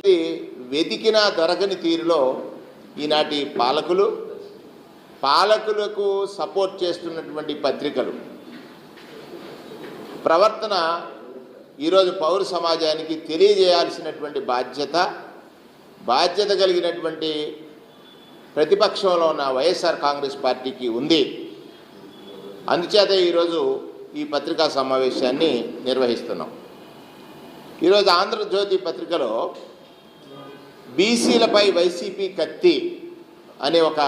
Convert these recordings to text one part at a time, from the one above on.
ఇది వెతికినా దొరకని తీరులో ఈనాటి పాలకులు పాలకులకు సపోర్ట్ చేస్తున్నటువంటి పత్రికలు. ప్రవర్తన ఈరోజు పౌర సమాజానికి తెలియజేయాల్సినటువంటి బాధ్యత బాధ్యత కలిగినటువంటి ప్రతిపక్షంలో ఉన్న వైఎస్ఆర్ కాంగ్రెస్ పార్టీకి ఉంది. అందుచేత ఈరోజు ఈ పత్రికా సమావేశాన్ని నిర్వహిస్తున్నాం. ఈరోజు ఆంధ్రజ్యోతి పత్రికలో బీసీలపై వైసీపీ కత్తి అనే ఒక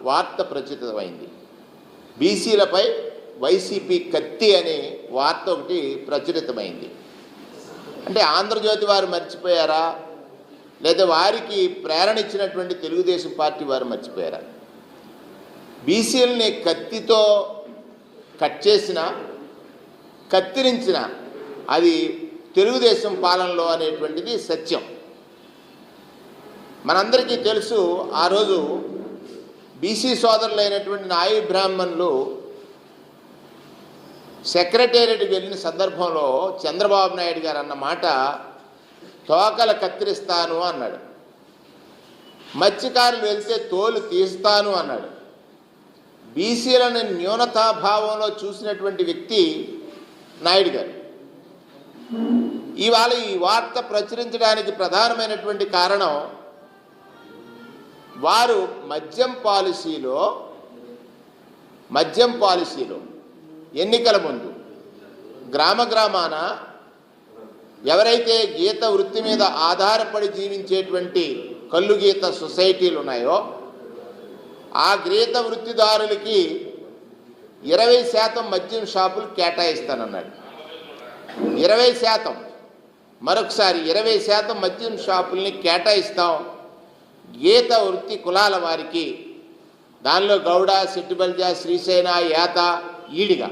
వార్త ప్రచురితమైంది. బీసీలపై వైసీపీ కత్తి అనే వార్త ఒకటి ప్రచురితమైంది. అంటే ఆంధ్రజ్యోతి వారు మర్చిపోయారా? లేదా వారికి ప్రేరణ ఇచ్చినటువంటి తెలుగుదేశం పార్టీ వారు మర్చిపోయారా? బీసీలని కత్తితో కట్ చేసిన కత్తిరించిన అది తెలుగుదేశం పాలనలో అనేటువంటిది సత్యం. మనందరికీ తెలుసు ఆ రోజు బీసీ సోదరులైనటువంటి నాయి బ్రాహ్మణులు సెక్రటేరియట్కి వెళ్ళిన సందర్భంలో చంద్రబాబు నాయుడు గారు అన్న మాట తోకలు కత్తిరిస్తాను అన్నాడు. మత్స్యకారులు వెళ్తే తోలు తీస్తాను అన్నాడు. బీసీలను న్యూనతాభావంలో చూసినటువంటి వ్యక్తి నాయుడు గారు. ఇవాళ ఈ వార్త ప్రచురించడానికి ప్రధానమైనటువంటి కారణం వారు మద్యం పాలసీలో మద్యం పాలసీలో ఎన్నికల ముందు గ్రామ గ్రామాన ఎవరైతే గీత వృత్తి మీద ఆధారపడి జీవించేటువంటి కళ్ళు గీత సొసైటీలు ఉన్నాయో ఆ గీత వృత్తిదారులకి ఇరవై శాతం మద్యం షాపులు కేటాయిస్తానన్నాడు. ఇరవై శాతం. మరొకసారి ఇరవై శాతం మద్యం షాపుల్ని కేటాయిస్తాం. గీత వృత్తి కులాల వారికి. దానిలో గౌడ సిట్టుబల్జ శ్రీశైన యాత ఈడిగా.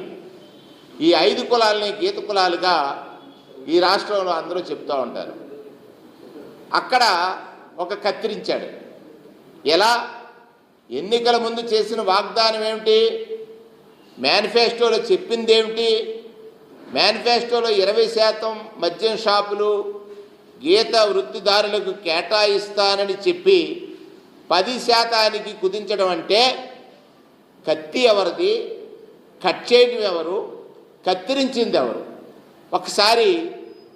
ఈ ఐదు కులాలని గీత కులాలుగా ఈ రాష్ట్రంలో అందరూ చెప్తూ ఉంటారు. అక్కడ ఒక కత్తిరించాడు. ఎలా? ఎన్నికల ముందు చేసిన వాగ్దానం ఏమిటి? మేనిఫెస్టోలో చెప్పింది ఏమిటి మేనిఫెస్టోలో ఇరవై శాతం మద్యం షాపులు గీత వృత్తిదారులకు కేటాయిస్తానని చెప్పి పది శాతానికి కుదించడం అంటే కత్తి ఎవరిది కట్ చేయడం ఎవరు కత్తిరించింది ఎవరు? ఒకసారి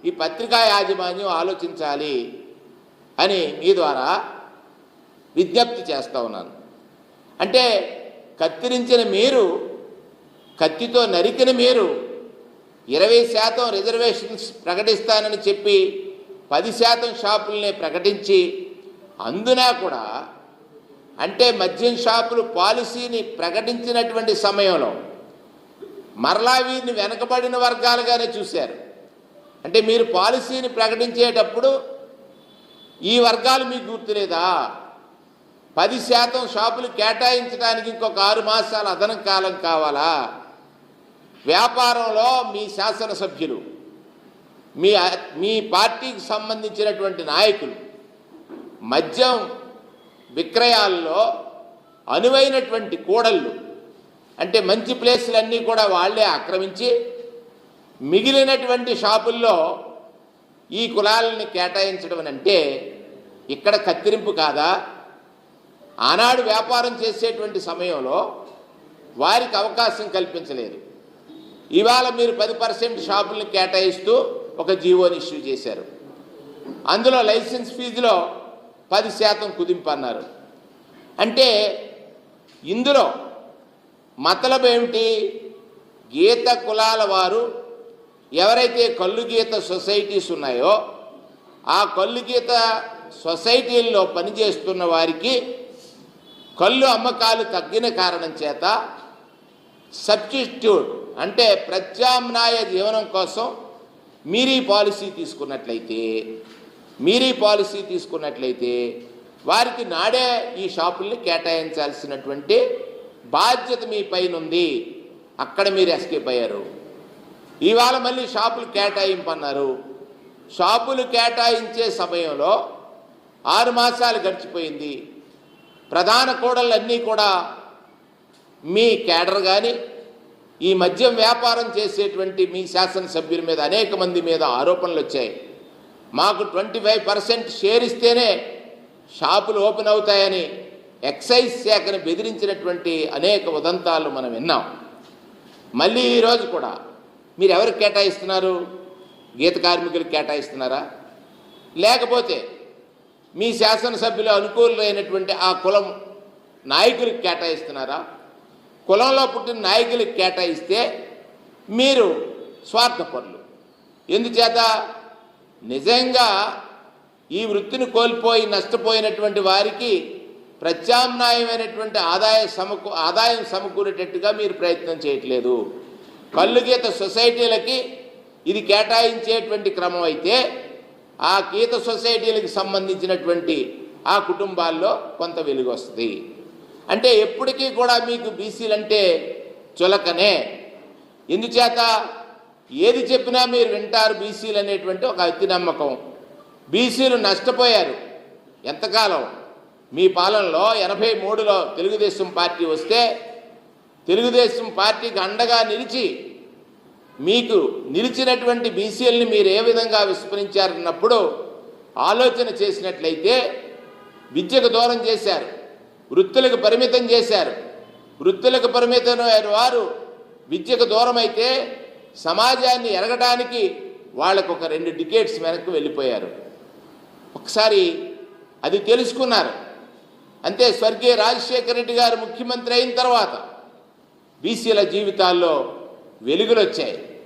ఈ పత్రికా యాజమాన్యం ఆలోచించాలి అని మీ ద్వారా విజ్ఞప్తి చేస్తూ ఉన్నాను. అంటే కత్తిరించిన మీరు కత్తితో నరికిన మీరు ఇరవై శాతం రిజర్వేషన్స్ ప్రకటిస్తానని చెప్పి పది శాతం షాపుల్ని ప్రకటించి అందున కూడా అంటే మద్యం షాపులు పాలసీని ప్రకటించినటువంటి సమయంలో మరలా వీరిని వెనకబడిన వర్గాలుగానే చూశారు. అంటే మీరు పాలసీని ప్రకటించేటప్పుడు ఈ వర్గాలు మీకు గుర్తులేదా? పది శాతం షాపులు కేటాయించడానికి ఇంకొక ఆరు మాసాల అదనం కాలం కావాలా? వ్యాపారంలో మీ శాసనసభ్యులు మీ మీ పార్టీకి సంబంధించినటువంటి నాయకులు మద్యం విక్రయాల్లో అనువైనటువంటి కూడళ్ళు అంటే మంచి ప్లేసులన్నీ కూడా వాళ్ళే ఆక్రమించి మిగిలినటువంటి షాపుల్లో ఈ కులాలని కేటాయించడం అంటే ఇక్కడ కత్తిరింపు కాదా? ఆనాడు వ్యాపారం చేసేటువంటి సమయంలో వారికి అవకాశం కల్పించలేదు. ఇవాళ మీరు పది పర్సెంట్ షాపుల్ని కేటాయిస్తూ ఒక జీవోని ఇష్యూ చేశారు. అందులో లైసెన్స్ ఫీజులో పది శాతం కుదింపు అన్నారు. అంటే ఇందులో మతలబ్ ఏమిటి? గీత కులాల వారు ఎవరైతే కళ్ళు గీత సొసైటీస్ ఉన్నాయో ఆ కళ్ళు గీత సొసైటీల్లో పనిచేస్తున్న వారికి కళ్ళు అమ్మకాలు తగ్గిన కారణం చేత సబ్స్టిట్యూట్ అంటే ప్రత్యామ్నాయ జీవనం కోసం మీరీ పాలసీ తీసుకున్నట్లయితే మీరీ పాలసీ తీసుకున్నట్లయితే వారికి నాడే ఈ షాపుల్ని కేటాయించాల్సినటువంటి బాధ్యత మీ పైన ఉంది అక్కడ మీరు ఎస్కేప్ అయ్యారు. ఇవాళ మళ్ళీ షాపులు కేటాయింపన్నారు. షాపులు కేటాయించే సమయంలో ఆరు మాసాలు గడిచిపోయింది. ప్రధాన కూడళ్ళన్నీ కూడా మీ కేడర్ కానీ ఈ మద్యం వ్యాపారం చేసేటువంటి మీ శాసనసభ్యుల మీద అనేక మంది మీద ఆరోపణలు వచ్చాయి. మాకు ట్వంటీ ఫైవ్ పర్సెంట్ షేర్ ఇస్తేనే షాపులు ఓపెన్ అవుతాయని ఎక్సైజ్ శాఖను బెదిరించినటువంటి అనేక ఉదంతాలు మనం విన్నాం. మళ్ళీ ఈరోజు కూడా మీరు ఎవరికి కేటాయిస్తున్నారు? గీత కార్మికులకు కేటాయిస్తున్నారా? లేకపోతే మీ శాసనసభ్యులు అనుకూలమైనటువంటి ఆ కులం నాయకులకు కేటాయిస్తున్నారా? కులంలో పుట్టిన నాయకులకు కేటాయిస్తే మీరు స్వార్థపరులు. ఎందుచేత? నిజంగా ఈ వృత్తిని కోల్పోయి నష్టపోయినటువంటి వారికి ప్రత్యామ్నాయమైనటువంటి ఆదాయ సమకూ ఆదాయం సమకూరేటట్టుగా మీరు ప్రయత్నం చేయట్లేదు. కళ్ళు గీత సొసైటీలకి ఇది కేటాయించేటువంటి క్రమం అయితే ఆ గీత సొసైటీలకు సంబంధించినటువంటి ఆ కుటుంబాల్లో కొంత వెలుగు వస్తుంది అంటే ఎప్పటికీ కూడా మీకు బీసీలంటే చులకనే. ఎందుచేత ఏది చెప్పినా మీరు వింటారు బీసీలు అనేటువంటి ఒక అతి నమ్మకం బీసీలు నష్టపోయారు ఎంతకాలం? మీ పాలనలో ఎనభై మూడులో తెలుగుదేశం పార్టీ వస్తే తెలుగుదేశం పార్టీకి అండగా నిలిచి మీకు నిలిచినటువంటి బీసీలని మీరు ఏ విధంగా విస్మరించారన్నప్పుడు ఆలోచన చేసినట్లయితే విద్యకు దూరం చేశారు. వృత్తులకు పరిమితం చేశారు. వృత్తులకు పరిమితమైన వారు విద్యకు దూరమైతే సమాజాన్ని ఎరగడానికి వాళ్ళకు ఒక రెండు డికేట్స్ వెనక్కి వెళ్ళిపోయారు. ఒకసారి అది తెలుసుకున్నారు. అంతే స్వర్గీయ రాజశేఖర రెడ్డి గారు ముఖ్యమంత్రి అయిన తర్వాత బీసీల జీవితాల్లో వెలుగులు వచ్చాయి.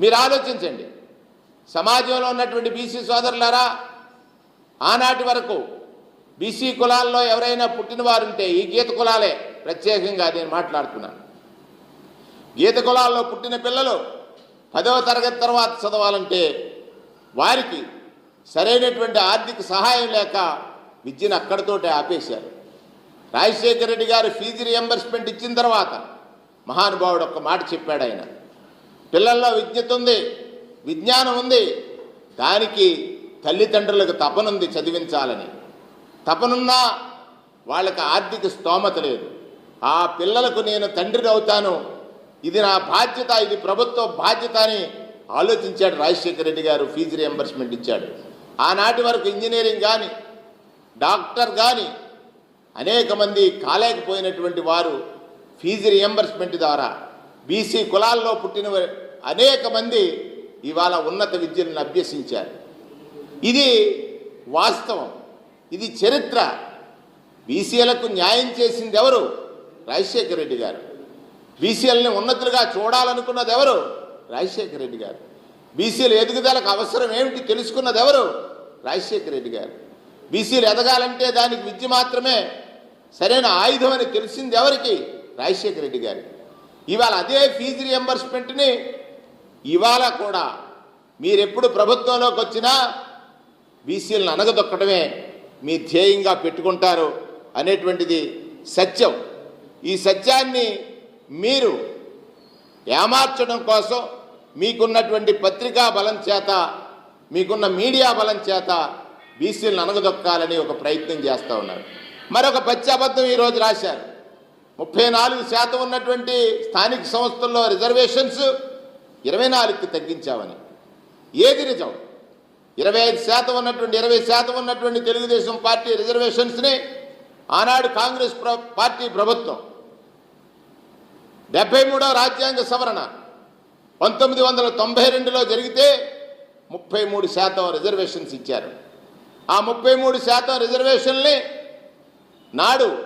మీరు ఆలోచించండి. సమాజంలో ఉన్నటువంటి బీసీ సోదరులారా ఆనాటి వరకు బీసీ కులాల్లో ఎవరైనా పుట్టినవారుంటే ఈ గీత కులాలే. ప్రత్యేకంగా నేను మాట్లాడుతున్నాను గీత కులాల్లో పుట్టిన పిల్లలు పదవ తరగతి తర్వాత చదవాలంటే వారికి సరైనటువంటి ఆర్థిక సహాయం లేక విద్యను అక్కడితోటే ఆపేశారు. రాజశేఖర రెడ్డి గారు ఫీజు రియంబర్స్మెంట్ ఇచ్చిన తర్వాత మహానుభావుడు ఒక్క మాట చెప్పాడు ఆయన. పిల్లల్లో విజ్ఞత ఉంది విజ్ఞానం ఉంది దానికి తల్లిదండ్రులకు తపనుంది చదివించాలని. తపనున్నా వాళ్ళకి ఆర్థిక స్తోమత లేదు. ఆ పిల్లలకు నేను తండ్రిని అవుతాను. ఇది నా బాధ్యత ఇది ప్రభుత్వ బాధ్యత అని ఆలోచించాడు రాజశేఖర రెడ్డి గారు ఫీజు రియంబర్స్మెంట్ ఇచ్చాడు. ఆనాటి వరకు ఇంజనీరింగ్ కానీ డాక్టర్ కానీ అనేక మంది కాలేకపోయినటువంటి వారు ఫీజు రియంబర్స్మెంట్ ద్వారా బీసీ కులాల్లో పుట్టిన అనేక మంది ఇవాళ ఉన్నత విద్యను అభ్యసించారు. ఇది వాస్తవం. ఇది చరిత్ర. బీసీలకు న్యాయం చేసింది ఎవరు రాజశేఖర రెడ్డి గారు. బీసీలని ఉన్నతులుగా చూడాలనుకున్నది ఎవరు రాజశేఖర రెడ్డి గారు. బీసీల ఎదుగుదలకు అవసరం ఏమిటి తెలుసుకున్నది ఎవరు రాజశేఖర రెడ్డి గారు. బీసీలు ఎదగాలంటే దానికి విద్య మాత్రమే సరైన ఆయుధం అని తెలిసింది ఎవరికి రాజశేఖర రెడ్డి గారు ఇవాళ అదే ఫీజు రియంబర్స్మెంట్ని ఇవాళ కూడా మీరెప్పుడు ప్రభుత్వంలోకి వచ్చినా బీసీలను అనగదొక్కడమే మీ ధ్యేయంగా పెట్టుకుంటారు అనేటువంటిది సత్యం. ఈ సత్యాన్ని మీరు ఏమార్చడం కోసం మీకున్నటువంటి పత్రికా బలం చేత మీకున్న మీడియా బలం చేత బీసీలను అనగదొక్కాలని ఒక ప్రయత్నం చేస్తూ ఉన్నారు. మరొక పశ్చాబద్ధం ఈరోజు రాశారు. ముప్పై నాలుగు శాతం ఉన్నటువంటి స్థానిక సంస్థల్లో రిజర్వేషన్స్ ఇరవై నాలుగుకి తగ్గించామని. ఏది నిజం? ఇరవై ఐదు శాతం ఉన్నటువంటి ఇరవై శాతం ఉన్నటువంటి తెలుగుదేశం పార్టీ రిజర్వేషన్స్ని ఆనాడు కాంగ్రెస్ ప్ర- పార్టీ ప్రభుత్వం. డెబ్బై మూడవ రాజ్యాంగ సవరణ పంతొమ్మిది వందల తొంభై రెండులో జరిగితే ముప్పై మూడు శాతం రిజర్వేషన్స్ ఇచ్చారు. ఆ ముప్పై మూడు శాతం రిజర్వేషన్ని నాడు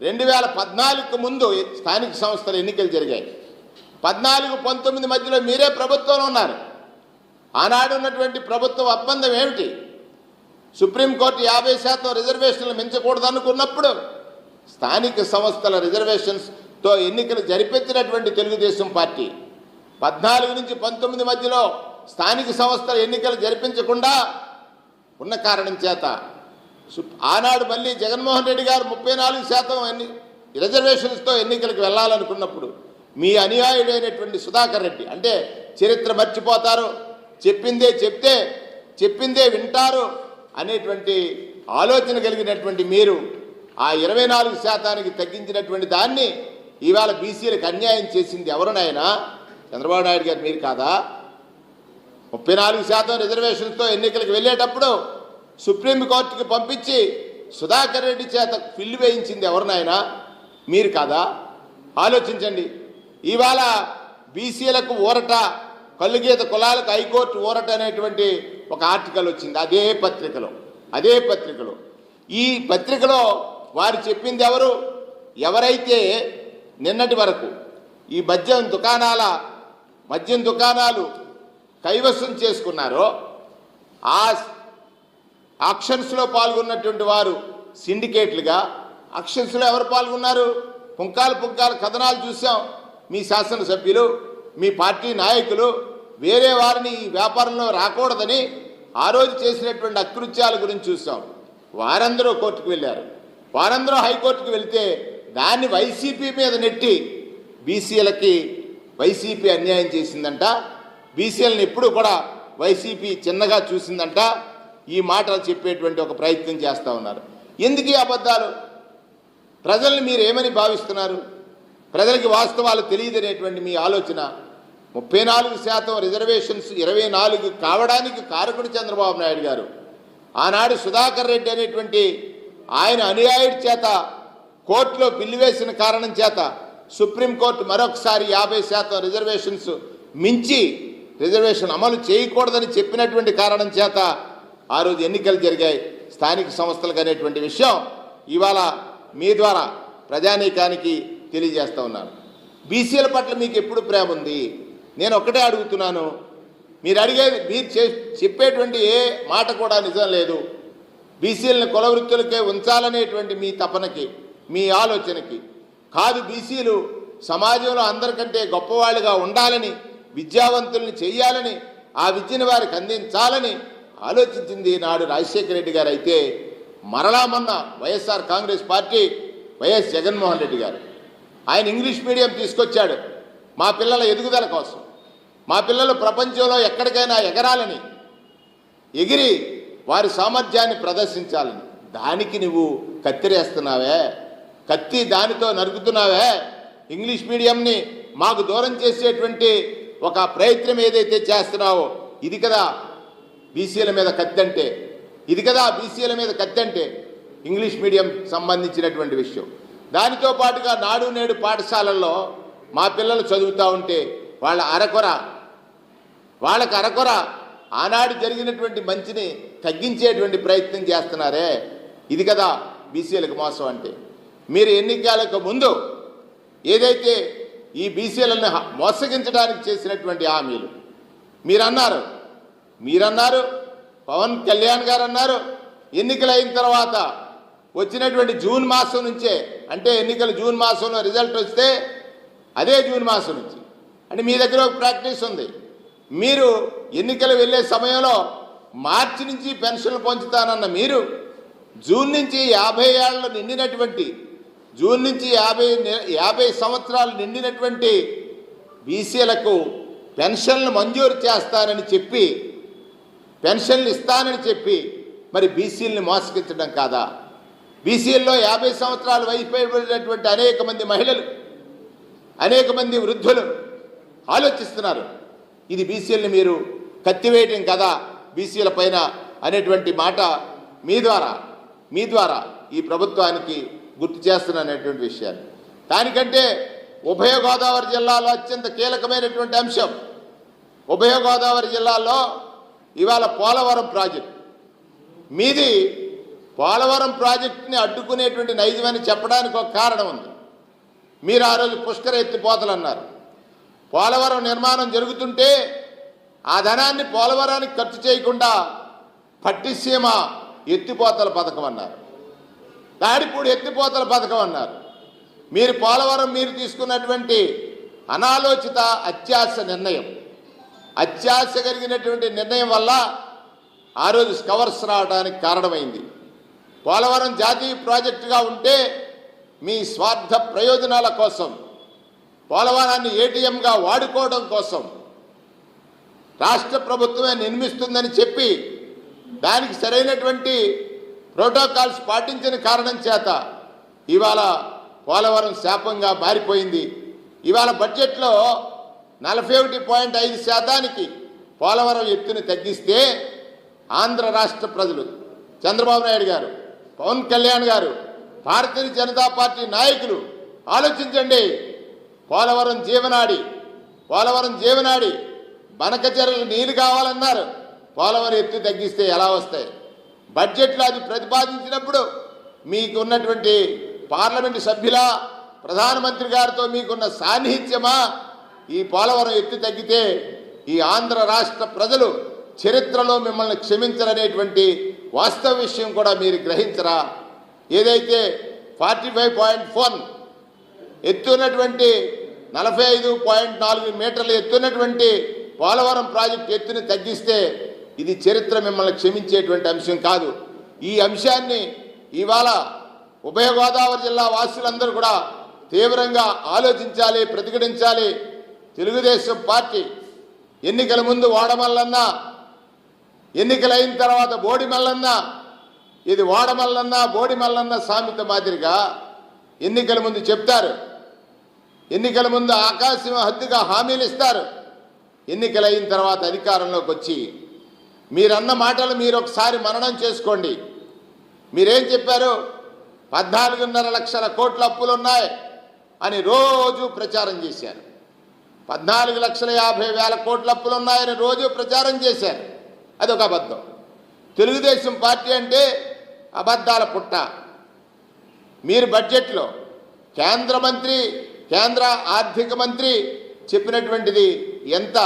రెండు వేల పద్నాలుగుకు ముందు స్థానిక సంస్థల ఎన్నికలు జరిగాయి. పద్నాలుగు పంతొమ్మిది మధ్యలో మీరే ప్రభుత్వంలో ఉన్నారు. ఆనాడు ఉన్నటువంటి ప్రభుత్వ ఒప్పందం ఏమిటి? సుప్రీంకోర్టు యాభై శాతం రిజర్వేషన్లు మించకూడదనుకున్నప్పుడు స్థానిక సంస్థల రిజర్వేషన్స్తో ఎన్నికలు జరిపించినటువంటి తెలుగుదేశం పార్టీ పద్నాలుగు నుంచి పంతొమ్మిది మధ్యలో స్థానిక సంస్థల ఎన్నికలు జరిపించకుండా ఉన్న కారణం చేత సు- ఆనాడు మళ్ళీ జగన్మోహన్ రెడ్డి గారు ముప్పై నాలుగు శాతం ఎన్ని రిజర్వేషన్స్తో ఎన్నికలకు వెళ్ళాలనుకున్నప్పుడు మీ అనుయాయుడైనటువంటి సుధాకర్ రెడ్డి అంటే చరిత్ర మర్చిపోతారు. చెప్పిందే చెప్తే చెప్పిందే వింటారు అనేటువంటి ఆలోచన కలిగినటువంటి మీరు ఆ ఇరవై నాలుగు శాతానికి తగ్గించినటువంటి దాన్ని ఇవాళ బీసీలకు అన్యాయం చేసింది ఎవరునైనా చంద్రబాబు నాయుడు గారు మీరు కాదా? ముప్పై నాలుగు శాతం రిజర్వేషన్స్తో ఎన్నికలకు వెళ్ళేటప్పుడు సుప్రీంకోర్టుకి పంపించి సుధాకర్ రెడ్డి చేత ఫిల్లు వేయించింది ఎవరినైనా మీరు కాదా? ఆలోచించండి. ఇవాళ బీసీలకు ఊరట కల్లుగీత కులాలకు హైకోర్టు ఊరట అనేటువంటి ఒక ఆర్టికల్ వచ్చింది. అదే పత్రికలో అదే పత్రికలో. ఈ పత్రికలో వారు చెప్పింది ఎవరు? ఎవరైతే నిన్నటి వరకు ఈ మద్యం దుకాణాల మద్యం దుకాణాలు కైవసం చేసుకున్నారో ఆ ఆక్షన్స్లో పాల్గొన్నటువంటి వారు సిండికేట్లుగా ఆక్షన్స్లో ఎవరు పాల్గొన్నారు? పుంకాలు పుంకాలు కథనాలు చూసాం మీ శాసనసభ్యులు మీ పార్టీ నాయకులు వేరే వారిని ఈ వ్యాపారంలో రాకూడదని ఆ రోజు చేసినటువంటి అకృత్యాల గురించి చూసాం వారందరూ కోర్టుకు వెళ్ళారు. వారందరూ హైకోర్టుకు వెళ్తే దాన్ని వైసీపీ మీద నెట్టి బీసీలకి వైసీపీ అన్యాయం చేసిందంట. బీసీలను ఎప్పుడు కూడా వైసీపీ చిన్నగా చూసిందంట. ఈ మాటలు చెప్పేటువంటి ఒక ప్రయత్నం చేస్తూ ఉన్నారు. ఎందుకు ఈ అబద్ధాలు? ప్రజల్ని మీరు ఏమని భావిస్తున్నారు? ప్రజలకి వాస్తవాలు తెలియదనేటువంటి మీ ఆలోచన ముప్పై నాలుగు శాతం రిజర్వేషన్స్ ఇరవై నాలుగు కావడానికి కారకుడు చంద్రబాబు నాయుడు గారు. ఆనాడు సుధాకర్ రెడ్డి అనేటువంటి ఆయన అనుయాయుడి చేత కోర్టులో బిల్లు వేసిన కారణం చేత సుప్రీంకోర్టు మరొకసారి యాభై శాతం రిజర్వేషన్స్ మించి రిజర్వేషన్ అమలు చేయకూడదని చెప్పినటువంటి కారణం చేత ఆ రోజు ఎన్నికలు జరిగాయి. స్థానిక సంస్థలకు అనేటువంటి విషయం ఇవాళ మీ ద్వారా ప్రజానీకానికి తెలియజేస్తూ ఉన్నాను. బీసీల పట్ల మీకు ఎప్పుడు ప్రేమ ఉంది? నేను ఒక్కటే అడుగుతున్నాను. మీరు అడిగేది మీరు చే- చెప్పేటువంటి ఏ మాట కూడా నిజం లేదు. బీసీలను కులవృత్తులకే ఉంచాలనేటువంటి మీ తపనకి మీ ఆలోచనకి. కాదు బీసీలు సమాజంలో అందరికంటే గొప్పవాళ్ళుగా ఉండాలని విద్యావంతుల్ని చేయాలని ఆ విద్యను వారికి అందించాలని ఆలోచించింది నాడు రాజశేఖర రెడ్డి గారు అయితే మరలా మొన్న Y S R Congress party Y S Jaganmohan Reddy గారు. ఆయన ఇంగ్లీష్ మీడియం తీసుకొచ్చాడు. మా పిల్లల ఎదుగుదల కోసం. మా పిల్లలు ప్రపంచంలో ఎక్కడికైనా ఎగరాలని ఎగిరి వారి సామర్థ్యాన్ని ప్రదర్శించాలని. దానికి నువ్వు కత్తిరేస్తున్నావే కత్తి దానితో నరుకుతున్నావే. ఇంగ్లీష్ మీడియంని మాకు దూరం చేసేటువంటి ఒక ప్రయత్నం ఏదైతే చేస్తున్నావో ఇది కదా బీసీల మీద కత్తి అంటే. ఇది కదా బీసీల మీద కత్తి అంటే ఇంగ్లీష్ మీడియం సంబంధించినటువంటి విషయం. దానితో పాటుగా నాడు నేడు పాఠశాలల్లో మా పిల్లలు చదువుతూ ఉంటే వాళ్ళ అరకొర వాళ్ళకి అరకొర ఆనాడు జరిగినటువంటి మంచిని తగ్గించేటువంటి ప్రయత్నం చేస్తున్నారే. ఇది కదా బీసీలకు మోసం అంటే. మీరు ఎన్నికలకు ముందు ఏదైతే ఈ బీసీలను మోసగించడానికి చేసినటువంటి హామీలు మీరన్నారు. మీరన్నారు పవన్ కళ్యాణ్ గారు అన్నారు ఎన్నికలు అయిన తర్వాత వచ్చినటువంటి జూన్ మాసం నుంచే అంటే ఎన్నికలు జూన్ మాసంలో రిజల్ట్ వస్తే అదే జూన్ మాసం నుంచి. అంటే మీ దగ్గర ఒక ప్రాక్టీస్ ఉంది. మీరు ఎన్నికలు వెళ్ళే సమయంలో మార్చి నుంచి పెన్షన్లు పంచుతానన్న మీరు జూన్ నుంచి యాభై ఏళ్ళు నిండినటువంటి జూన్ నుంచి యాభై యాభై సంవత్సరాలు నిండినటువంటి బీసీలకు పెన్షన్లు మంజూరు చేస్తానని చెప్పి పెన్షన్లు ఇస్తానని చెప్పి మరి బీసీలని మోసగించడం కాదా? బీసీల్లో యాభై సంవత్సరాలు వయసు అనేక మంది మహిళలు అనేక మంది వృద్ధులు ఆలోచిస్తున్నారు. ఇది బీసీలని మీరు కత్తివేయటం కదా బీసీల పైన అనేటువంటి మాట మీ ద్వారా మీ ద్వారా ఈ ప్రభుత్వానికి గుర్తు చేస్తున్నటువంటి విషయాన్ని దానికంటే ఉభయ గోదావరి జిల్లాలో అత్యంత కీలకమైనటువంటి అంశం ఉభయ గోదావరి జిల్లాలో ఇవాళ పోలవరం ప్రాజెక్ట్. మీది పోలవరం ప్రాజెక్టుని అడ్డుకునేటువంటి నైజమని చెప్పడానికి ఒక కారణం ఉంది. మీరు ఆ రోజు పుష్కర ఎత్తిపోతలు అన్నారు. పోలవరం నిర్మాణం జరుగుతుంటే ఆ ధనాన్ని పోలవరానికి ఖర్చు చేయకుండా పట్టిసీమ ఎత్తిపోతల పథకం అన్నారు. దాడిపూడి ఎత్తిపోతల పథకం అన్నారు. మీరు పోలవరం మీరు తీసుకున్నటువంటి అనాలోచిత అత్యాశ నిర్ణయం. అత్యాశ కలిగినటువంటి నిర్ణయం వల్ల ఆ రోజు స్కవర్స్ రావడానికి కారణమైంది. పోలవరం జాతీయ ప్రాజెక్టుగా ఉంటే మీ స్వార్థ ప్రయోజనాల కోసం పోలవరాన్ని ఏటీఎంగా వాడుకోవడం కోసం రాష్ట్ర ప్రభుత్వమే నిర్మిస్తుందని చెప్పి దానికి సరైనటువంటి ప్రోటోకాల్స్ పాటించిన కారణం చేత ఇవాళ పోలవరం శాపంగా మారిపోయింది. ఇవాళ బడ్జెట్లో నలభై ఒకటి పాయింట్ ఐదు శాతానికి పోలవరం ఎత్తుని తగ్గిస్తే ఆంధ్ర రాష్ట్ర ప్రజలు చంద్రబాబు నాయుడు గారు పవన్ కళ్యాణ్ గారు భారతీయ జనతా పార్టీ నాయకులు ఆలోచించండి. పోలవరం జీవనాడి పోలవరం జీవనాడి బనకచెరలు నీళ్ళు కావాలన్నారు. పోలవరం ఎత్తు తగ్గిస్తే ఎలా వస్తాయి? బడ్జెట్లో అది ప్రతిపాదించినప్పుడు మీకు ఉన్నటువంటి పార్లమెంటు సభ్యుల ప్రధానమంత్రి గారితో మీకున్న సాన్నిహిత్యమా? ఈ పోలవరం ఎత్తు తగ్గితే ఈ ఆంధ్ర రాష్ట్ర ప్రజలు చరిత్రలో మిమ్మల్ని క్షమించరనేటువంటి వాస్తవ విషయం కూడా మీరు గ్రహించరా? ఏదైతే ఫార్టీ ఫైవ్ పాయింట్ ఫోర్ ఎత్తున్నటువంటి నలభై ఐదు పాయింట్ నాలుగు మీటర్లు ఎత్తున్నటువంటి పోలవరం ప్రాజెక్టు ఎత్తుని తగ్గిస్తే ఇది చరిత్ర మిమ్మల్ని క్షమించేటువంటి అంశం కాదు. ఈ అంశాన్ని ఇవాళ ఉభయ గోదావరి జిల్లా వాసులందరూ కూడా తీవ్రంగా ఆలోచించాలి ప్రతిఘటించాలి. తెలుగుదేశం పార్టీ ఎన్నికల ముందు వాడమల్లన్నా ఎన్నికలైన తర్వాత బోడిమల్లన్నా ఇది ఓడమల్లన్న బోడిమల్లన్న సామెత మాదిరిగా ఎన్నికల ముందు చెప్తారు. ఎన్నికల ముందు ఆకాశం హద్దుగా హామీలు ఇస్తారు. ఎన్నికలైన తర్వాత అధికారంలోకి వచ్చి మీరన్న మాటలు మీరు ఒకసారి మరణం చేసుకోండి. మీరేం చెప్పారు? పద్నాలుగున్నర లక్షల కోట్ల అప్పులు ఉన్నాయి అని రోజు ప్రచారం చేశారు. పద్నాలుగు లక్షల యాభై వేల కోట్ల అప్పులు ఉన్నాయని రోజు ప్రచారం చేశారు. ఒక అబద్ధం. తెలుగుదేశం పార్టీ అంటే అబద్ధాల పుట్ట. మీరు బడ్జెట్లో కేంద్ర మంత్రి కేంద్ర ఆర్థిక మంత్రి చెప్పినటువంటిది ఎంత?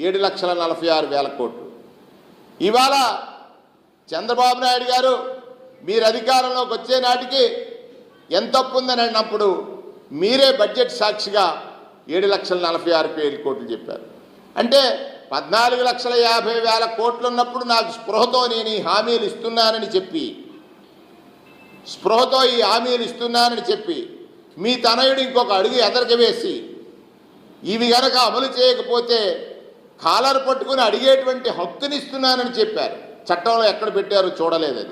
ఏడు లక్షల నలభై ఆరు వేల కోట్లు. ఇవాళ చంద్రబాబు నాయుడు గారు మీరు అధికారంలోకి వచ్చే నాటికి ఎంత ఉందని అన్నప్పుడు మీరే బడ్జెట్ సాక్షిగా ఏడు లక్షల నలభై ఆరు వేల కోట్లు చెప్పారు. అంటే పద్నాలుగు లక్షల యాభై వేల కోట్లు ఉన్నప్పుడు నాకు స్పృహతో నేను ఈ హామీలు ఇస్తున్నానని చెప్పి స్పృహతో ఈ హామీలు ఇస్తున్నానని చెప్పి మీ తనయుడు ఇంకొక అడుగు ఎదరికి వేసి ఇవి గనక అమలు చేయకపోతే కాలర్ పట్టుకుని అడిగేటువంటి హక్కుని ఇస్తున్నానని చెప్పారు. చట్టంలో ఎక్కడ పెట్టారో చూడలేదు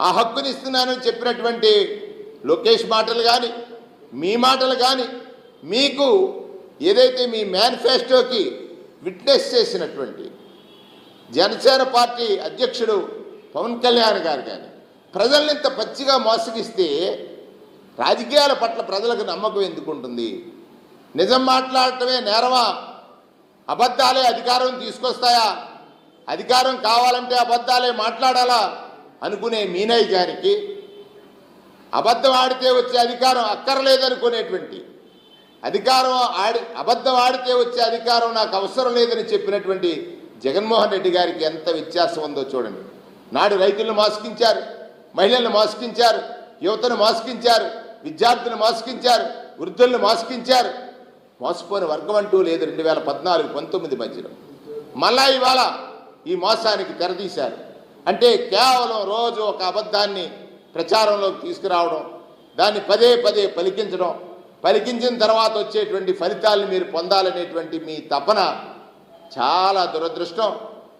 ఆ హక్కుని ఇస్తున్నానని చెప్పినటువంటి లోకేష్ మాటలు కానీ మీ మాటలు కానీ మీకు ఏదైతే మీ మేనిఫెస్టోకి విట్నెస్ చేసినటువంటి జనసేన పార్టీ అధ్యక్షుడు పవన్ కళ్యాణ్ గారు కానీ ప్రజల్ని ఇంత పచ్చిగా మోసగిస్తే రాజకీయాల పట్ల ప్రజలకు నమ్మకం ఎందుకు ఉంటుంది? నిజం మాట్లాడటమే నేరమా? అబద్ధాలే అధికారం తీసుకొస్తాయా? అధికారం కావాలంటే అబద్ధాలే మాట్లాడాలా? అనుకునే మీనయ్య గారికి అబద్ధం ఆడితే వచ్చే అధికారం అక్కర్లేదనుకునేటువంటి అధికారం ఆడి అబద్ధం ఆడితే వచ్చే అధికారం నాకు అవసరం లేదని చెప్పినటువంటి జగన్మోహన్ రెడ్డి గారికి ఎంత వ్యత్యాసం ఉందో చూడండి. నాడు రైతులను మోసగించారు. మహిళలను మాస్కించారు యువతను మాస్కించారు విద్యార్థులను మాస్కించారు వృద్ధులను మాస్కించారు. మోసపోని వర్గం అంటూ లేదు రెండు వేల పద్నాలుగు పంతొమ్మిది మధ్యలో. మళ్ళా ఇవాళ ఈ మోసానికి తెరదీశారు. అంటే కేవలం రోజు ఒక అబద్ధాన్ని ప్రచారంలోకి తీసుకురావడం దాన్ని పదే పదే పలికించడం పలికించిన తర్వాత వచ్చేటువంటి ఫలితాలను మీరు పొందాలనేటువంటి మీ తపన చాలా దురదృష్టం.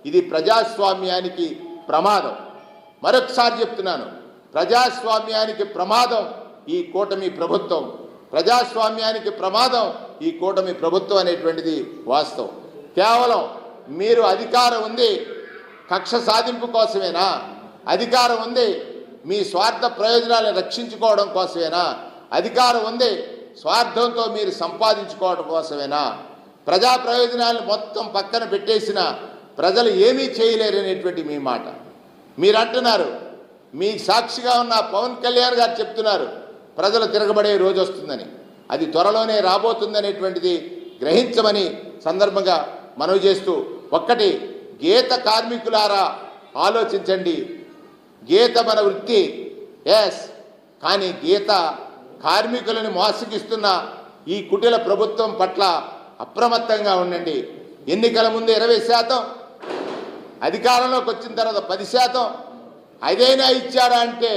ఇది ప్రజాస్వామ్యానికి ప్రమాదం. మరొకసారి చెప్తున్నాను. ప్రజాస్వామ్యానికి ప్రమాదం ఈ కూటమి ప్రభుత్వం. ప్రజాస్వామ్యానికి ప్రమాదం ఈ కూటమి ప్రభుత్వం అనేటువంటిది వాస్తవం. కేవలం మీరు అధికారం ఉంది కక్ష సాధింపు కోసమేనా? అధికారం ఉంది మీ స్వార్థ ప్రయోజనాలను రక్షించుకోవడం కోసమేనా? అధికారం ఉంది స్వార్థంతో మీరు సంపాదించుకోవడం కోసమేనా? ప్రజా ప్రయోజనాలను మొత్తం పక్కన పెట్టేసిన ప్రజలు ఏమీ చేయలేరనేటువంటి మీ మాట. మీరు అంటున్నారు మీ సాక్షిగా ఉన్న పవన్ కళ్యాణ్ గారు చెప్తున్నారు. ప్రజలు తిరగబడే రోజు వస్తుందని. అది త్వరలోనే రాబోతుందనేటువంటిది గ్రహించమని సందర్భంగా మనవి చేస్తూ ఒక్కటి గీత కార్మికులారా ఆలోచించండి. గీత మన వృత్తి. ఎస్ కానీ గీత కార్మికులను మోసగిస్తున్న ఈ కుటిల ప్రభుత్వం పట్ల అప్రమత్తంగా ఉండండి. ఎన్నికల ముందు ఇరవై శాతం అధికారంలోకి వచ్చిన తర్వాత పది శాతం అదైనా ఇచ్చాడా అంటే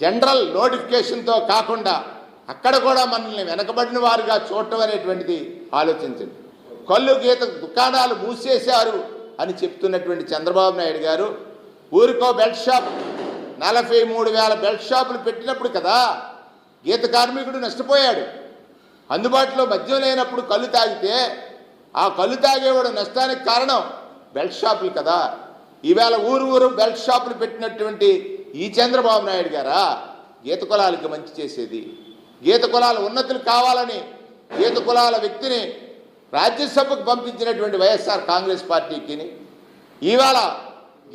జనరల్ నోటిఫికేషన్తో కాకుండా అక్కడ కూడా మనల్ని వెనకబడిన వారుగా చూడటం అనేటువంటిది ఆలోచించండి. కళ్ళు గీత దుకాణాలు మూసేశారు అని చెప్తున్నటువంటి చంద్రబాబు నాయుడు గారు ఊరికో బెల్ట్ షాప్ నలభై మూడు వేల బెల్ట్ షాపులు పెట్టినప్పుడు కదా గీత కార్మికుడు నష్టపోయాడు. అందుబాటులో మద్యం లేనప్పుడు కళ్ళు తాగితే ఆ కళ్ళు తాగేవాడు నష్టానికి కారణం బెల్ట్ షాపులు కదా. ఈవేళ ఊరు ఊరు బెల్ట్ షాపులు పెట్టినటువంటి ఈ చంద్రబాబు నాయుడు గారా? గీత కులాలకి మంచి చేసేది. గీత కులాల ఉన్నతులు కావాలని గీత కులాల వ్యక్తిని రాజ్యసభకు పంపించినటువంటి వైఎస్ఆర్ కాంగ్రెస్ పార్టీకి ఇవాళ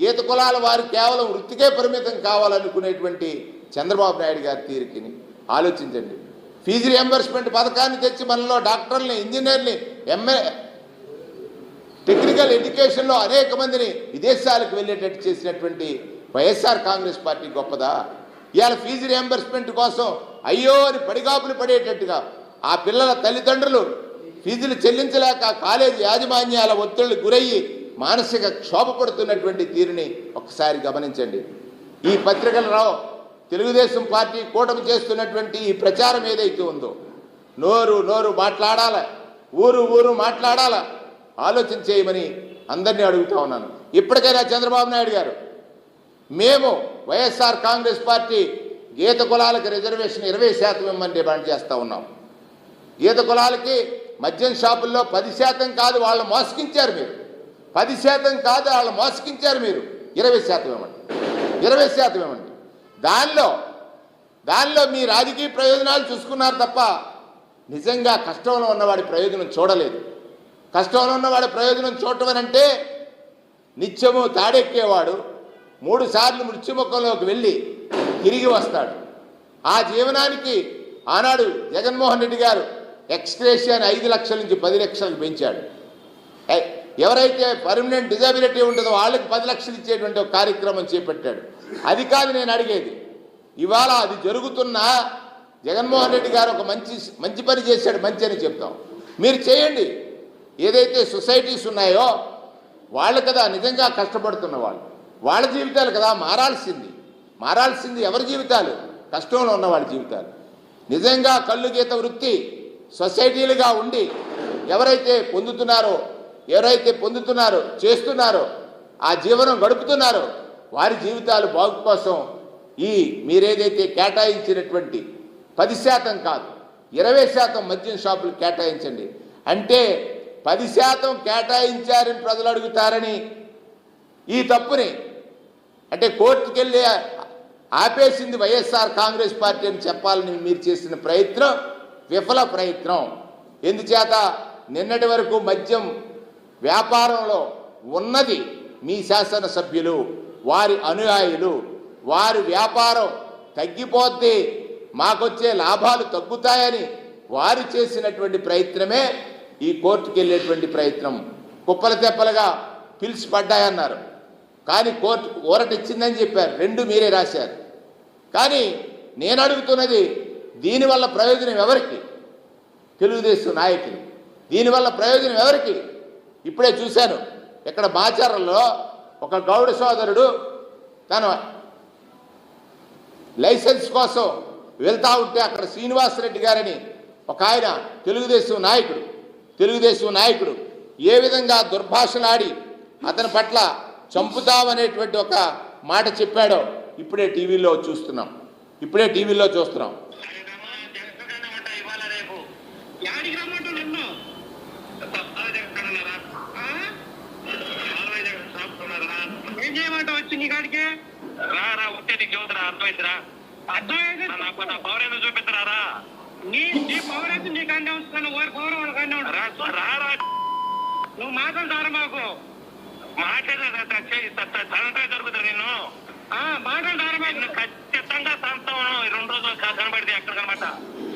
గీత కులాల వారు కేవలం వృత్తికే పరిమితం కావాలనుకునేటువంటి చంద్రబాబు నాయుడు గారి తీరుకి ఆలోచించండి. ఫీజు రియంబర్స్మెంట్ పథకాన్ని తెచ్చి మనలో డాక్టర్ని ఇంజనీర్ని ఎంఏ టెక్నికల్ ఎడ్యుకేషన్లో అనేక మందిని విదేశాలకు వెళ్ళేటట్టు చేసినటువంటి వైఎస్ఆర్ కాంగ్రెస్ పార్టీ గొప్పదా? ఇవాళ ఫీజు రియంబర్స్మెంట్ కోసం అయ్యో అని పడిగాపులు పడేటట్టుగా ఆ పిల్లల తల్లిదండ్రులు ఫీజులు చెల్లించలేక కాలేజీ యాజమాన్యాల ఒత్తిళ్ళు గురయ్యి మానసిక క్షోభపడుతున్నటువంటి తీరుని ఒకసారి గమనించండి. ఈ పత్రికలలో తెలుగుదేశం పార్టీ కూటమి చేస్తున్నటువంటి ఈ ప్రచారం ఏదైతే ఉందో నోరు నోరు మాట్లాడాల ఊరు ఊరు మాట్లాడాల ఆలోచన చేయమని అందరినీ అడుగుతా ఉన్నాను. ఇప్పటికైనా చంద్రబాబు నాయుడు గారు మేము వైఎస్ఆర్ కాంగ్రెస్ పార్టీ గీత కులాలకు రిజర్వేషన్ ఇరవై శాతం ఇవ్వమని డిమాండ్ చేస్తూ ఉన్నాం. గీత కులాలకి మద్యం షాపుల్లో పది శాతం కాదు వాళ్ళు మోసగించారు మీరు. పది శాతం కాదు వాళ్ళు మోసగించారు మీరు. ఇరవై శాతం ఇవ్వండి ఇరవై శాతం ఇవ్వండి దానిలో దానిలో మీ రాజకీయ ప్రయోజనాలు చూసుకున్నారు తప్ప నిజంగా కష్టంలో ఉన్నవాడి ప్రయోజనం చూడలేదు. కష్టంలో ఉన్నవాడు ప్రయోజనం చూడటం అని అంటే నిత్యము తాడెక్కేవాడు మూడు సార్లు మృత్యుముఖంలోకి వెళ్ళి తిరిగి వస్తాడు. ఆ జీవనానికి ఆనాడు జగన్మోహన్ రెడ్డి గారు ఎక్స్గ్రేషియాని ఐదు లక్షల నుంచి పది లక్షలకు పెంచాడు. ఎవరైతే పర్మనెంట్ డిజాబిలిటీ ఉంటుందో వాళ్ళకి పది లక్షలు ఇచ్చేటువంటి ఒక కార్యక్రమం చేపట్టాడు. అది కాదు నేను అడిగేది. ఇవాళ అది జరుగుతున్నా జగన్మోహన్ రెడ్డి గారు ఒక మంచి మంచి పని చేశాడు మంచి అని చెప్తాం. మీరు చేయండి. ఏదైతే సొసైటీస్ ఉన్నాయో వాళ్ళు కదా నిజంగా కష్టపడుతున్న వాళ్ళు. వాళ్ళ జీవితాలు కదా మారాల్సింది. మారాల్సింది ఎవరి జీవితాలు? కష్టంలో ఉన్న వాళ్ళ జీవితాలు. నిజంగా కళ్ళు గీత వృత్తి సొసైటీలుగా ఉండి ఎవరైతే పొందుతున్నారో ఎవరైతే పొందుతున్నారో చేస్తున్నారో ఆ జీవనం గడుపుతున్నారో వారి జీవితాలు బాగు కోసం ఈ మీరేదైతే కేటాయించినటువంటి పది శాతం కాదు ఇరవై శాతం మద్యం షాపులు కేటాయించండి. అంటే పది శాతం కేటాయించారని ప్రజలు అడుగుతారని ఈ తప్పుని అంటే కోర్టుకు వెళ్ళి ఆపేసింది వైఎస్ఆర్ కాంగ్రెస్ పార్టీ అని చెప్పాలని మీరు చేసిన ప్రయత్నం విఫల ప్రయత్నం. ఎందుచేత నిన్నటి వరకు మద్యం వ్యాపారంలో ఉన్నది మీ శాసనసభ్యులు వారి అనుయాయులు వారి వ్యాపారం తగ్గిపోతే మాకొచ్చే లాభాలు తగ్గుతాయని వారు చేసినటువంటి ప్రయత్నమే ఈ కోర్టుకి వెళ్ళేటువంటి ప్రయత్నం. కుప్పల తెప్పలుగా పిలిచి పడ్డాయన్నారు కానీ కోర్టు ఊరటిచ్చిందని చెప్పారు. రెండు మీరే రాశారు. కానీ నేను అడుగుతున్నది దీనివల్ల ప్రయోజనం ఎవరికి? తెలుగుదేశం నాయకులు. దీనివల్ల ప్రయోజనం ఎవరికి? ఇప్పుడే చూశాను. ఇక్కడ బాచారంలో ఒక గౌడ సోదరుడు తన లైసెన్స్ కోసం వెళ్తా ఉంటే అక్కడ శ్రీనివాసరెడ్డి గారని ఒక ఆయన తెలుగుదేశం నాయకుడు తెలుగుదేశం నాయకుడు ఏ విధంగా దుర్భాషలాడి అతని పట్ల చంపుతామనేటువంటి ఒక మాట చెప్పాడో ఇప్పుడే టీవీలో చూస్తున్నాం. ఇప్పుడే టీవీలో చూస్తున్నాం. అర్థమైంది. నా పవర్ ఏందో చూపిస్తారా నీ నీ పవర్ అయితే నీ కంటే ఉంచుతాను వారి పవర్ వాళ్ళ కంటే రా ఉంటారు రా రా నువ్వు మాట్లాడతారు మాకు. మాట్లాడే తనంటే జరుగుతుంది నేను ఆ మాట్లాడతారు నిన్ను మాకు. ఖచ్చితంగా సంతం రెండు రోజులు క- కనబడితే ఎక్కడ కనబడ్డ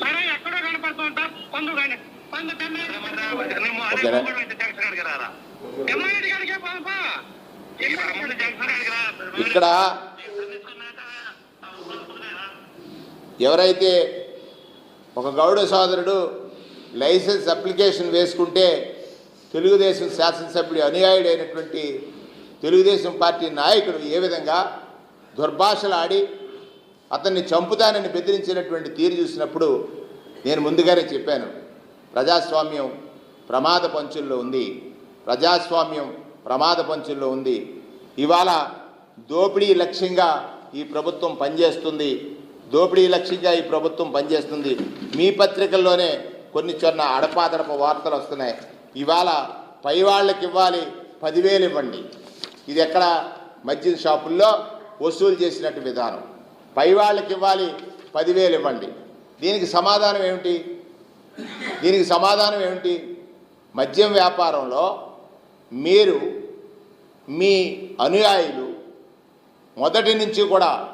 సరే ఎక్కడో కనపడుతూ ఉంటా. పొందు కానీ పొందు అయితే జంక్షన్ రారా? ఎమ్మెల్యే గారికి పంపా. ఇక్కడ? ఎవరైతే ఒక గౌడ సోదరుడు లైసెన్స్ అప్లికేషన్ వేసుకుంటే తెలుగుదేశం శాసనసభ్యుడి అనుయాయుడైనటువంటి తెలుగుదేశం పార్టీ నాయకుడు ఏ విధంగా దుర్భాషలాడి అతన్ని చంపుతానని బెదిరించినటువంటి తీరు చూసినప్పుడు నేను ముందుగానే చెప్పాను ప్రజాస్వామ్యం ప్రమాద పంచుల్లో ఉంది ప్రజాస్వామ్యం ప్రమాద పంచుల్లో ఉంది. ఇవాళ దోపిడీ లక్ష్యంగా ఈ ప్రభుత్వం పనిచేస్తుంది. దోపిడీ లక్ష్యంగా ఈ ప్రభుత్వం పనిచేస్తుంది. మీ పత్రికల్లోనే కొన్ని చొన్న అడపాదడప వార్తలు వస్తున్నాయి. ఇవాళ పై వాళ్ళకి ఇవ్వాలి పదివేలు ఇవ్వండి. ఇది ఎక్కడ? మద్యం షాపుల్లో వసూలు చేసినట్టు విధానం. పై వాళ్ళకి ఇవ్వాలి పదివేలు ఇవ్వండి. దీనికి సమాధానం ఏమిటి? దీనికి సమాధానం ఏమిటి? మద్యం వ్యాపారంలో మీరు మీ అనుయాయులు మొదటి నుంచి కూడా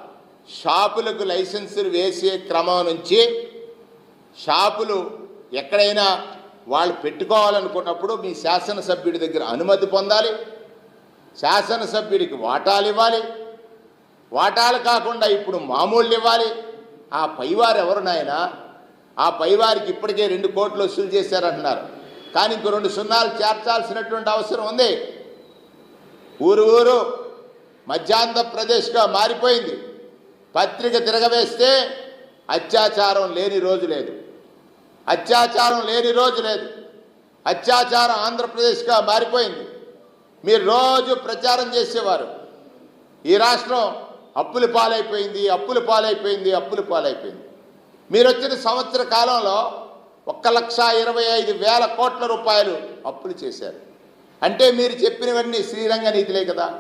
షాపులకు లైసెన్సులు వేసే క్రమం నుంచి షాపులు ఎక్కడైనా వాళ్ళు పెట్టుకోవాలనుకున్నప్పుడు మీ శాసనసభ్యుడి దగ్గర అనుమతి పొందాలి. శాసనసభ్యుడికి వాటాలు ఇవ్వాలి. వాటాలు కాకుండా ఇప్పుడు మామూళ్ళు ఇవ్వాలి. ఆ పైవారు ఎవరు నాయన? ఆ పైవారికి ఇప్పటికే రెండు కోట్లు వసూలు చేశారంటున్నారు. కానీ ఇంకో రెండు సున్నాలు చేర్చాల్సినటువంటి అవసరం ఉంది. ఊరు ఊరు మధ్యాంధ్రప్రదేశ్గా మారిపోయింది. పత్రిక తిరగవేస్తే అత్యాచారం లేని రోజు లేదు. అత్యాచారం లేని రోజు లేదు. అత్యాచారం ఆంధ్రప్రదేశ్గా మారిపోయింది. మీరు రోజు ప్రచారం చేసేవారు. ఈ రాష్ట్రం అప్పుల పాలైపోయింది అప్పుల పాలైపోయింది అప్పుల పాలైపోయింది. మీరు వచ్చిన సంవత్సర కాలంలో ఒక్క లక్ష ఇరవై ఐదు వేల కోట్ల రూపాయలు అప్పులు చేశారు. అంటే మీరు చెప్పినవన్నీ శ్రీరంగ నీతిలే కదా.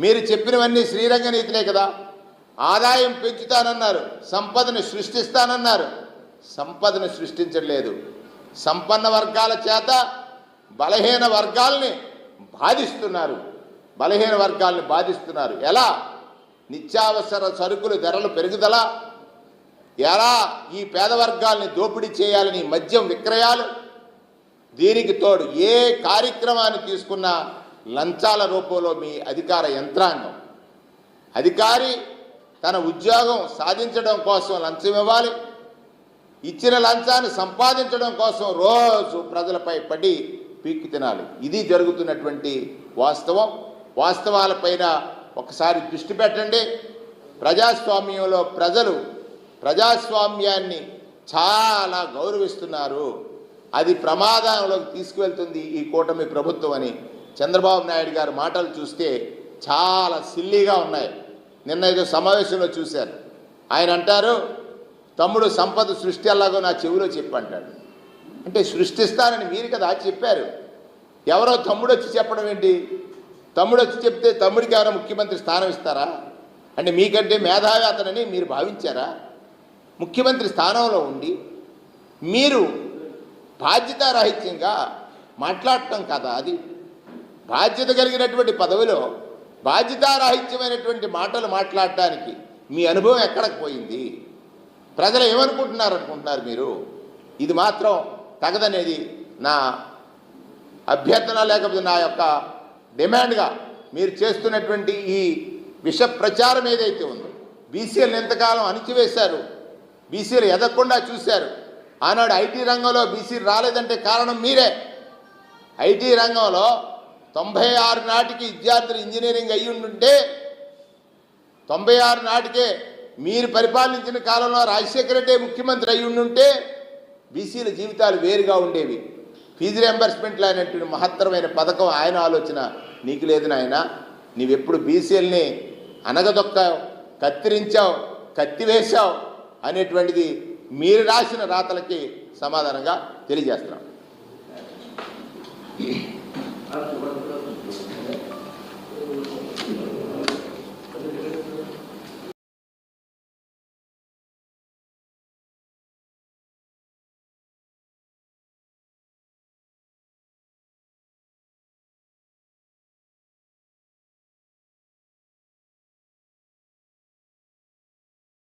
మీరు చెప్పినవన్నీ శ్రీరంగ నీతిలే కదా. ఆదాయం పెంచుతానన్నారు సంపదను సృష్టిస్తానన్నారు. సంపదను సృష్టించలేదు సంపన్న వర్గాల చేత బలహీన వర్గాల్ని బాధిస్తున్నారు. బలహీన వర్గాల్ని బాధిస్తున్నారు. ఎలా? నిత్యావసర సరుకులు ధరలు పెరుగుదల. ఎలా ఈ పేద వర్గాల్ని దోపిడీ చేయాలని మద్యం విక్రయాలు? దీనికి తోడు ఏ కార్యక్రమాన్ని తీసుకున్నా లంచాల రూపంలో మీ అధికార యంత్రాంగం. అధికారి తన ఉద్యోగం సాధించడం కోసం లంచం ఇవ్వాలి. ఇచ్చిన లంచాన్ని సంపాదించడం కోసం రోజు ప్రజలపై పడి పీక్కు తినాలి. ఇది జరుగుతున్నటువంటి వాస్తవం. వాస్తవాలపైన ఒకసారి దృష్టి పెట్టండి. ప్రజాస్వామ్యంలో ప్రజలు ప్రజాస్వామ్యాన్ని చాలా గౌరవిస్తున్నారు. అది ప్రమాదంలోకి తీసుకువెళ్తుంది ఈ కూటమి ప్రభుత్వం అని చంద్రబాబు నాయుడు గారి మాటలు చూస్తే చాలా సిల్లీగా ఉన్నాయి. నిన్న ఏదో సమావేశంలో చూశారు ఆయన అంటారు తమ్ముడు సంపద సృష్టి ఎలాగో నా చెవిలో చెప్పి అంటాడు అంటే సృష్టిస్తానని మీరు కదా చెప్పారు. ఎవరో తమ్ముడు వచ్చి చెప్పడం ఏంటి? తమ్ముడు వచ్చి చెప్తే తమ్ముడికి ఎవరైనా ముఖ్యమంత్రి స్థానం ఇస్తారా? అంటే మీకంటే మేధావి అతనని మీరు భావించారా? ముఖ్యమంత్రి స్థానంలో ఉండి మీరు బాధ్యతారాహిత్యంగా మాట్లాడటం కదా అది. బాధ్యత కలిగినటువంటి పదవిలో బాధ్యతారాహిత్యమైనటువంటి మాటలు మాట్లాడటానికి మీ అనుభవం ఎక్కడికి పోయింది? ప్రజలు ఏమనుకుంటున్నారు అనుకుంటున్నారు మీరు? ఇది మాత్రం తగదనేది నా అభ్యర్థన లేకపోతే నా యొక్క డిమాండ్గా మీరు చేస్తున్నటువంటి ఈ విష ప్రచారం ఏదైతే ఉందో బీసీలను ఎంతకాలం అణిచివేశారు? బీసీలు ఎదగకుండా చూశారు. ఆనాడు ఐటీ రంగంలో బీసీలు రాలేదంటే కారణం మీరే. ఐటీ రంగంలో తొంభై ఆరు నాటికి విద్యార్థులు ఇంజనీరింగ్ అయ్యి ఉండుంటే తొంభై ఆరు నాటికే మీరు పరిపాలించిన కాలంలో రాజశేఖర రెడ్డి ముఖ్యమంత్రి అయి ఉండుంటే బీసీల జీవితాలు వేరుగా ఉండేవి. ఫీజు రియంబర్స్మెంట్ అనేటువంటి మహత్తరమైన పథకం ఆయన ఆలోచన. నీకు లేదు నాయన నీవెప్పుడు బీసీలని అనగదొక్కావు కత్తిరించావు కత్తివేశావు అనేటువంటిది మీరు రాసిన రాతలకి సమాధానంగా తెలియజేస్తున్నాం.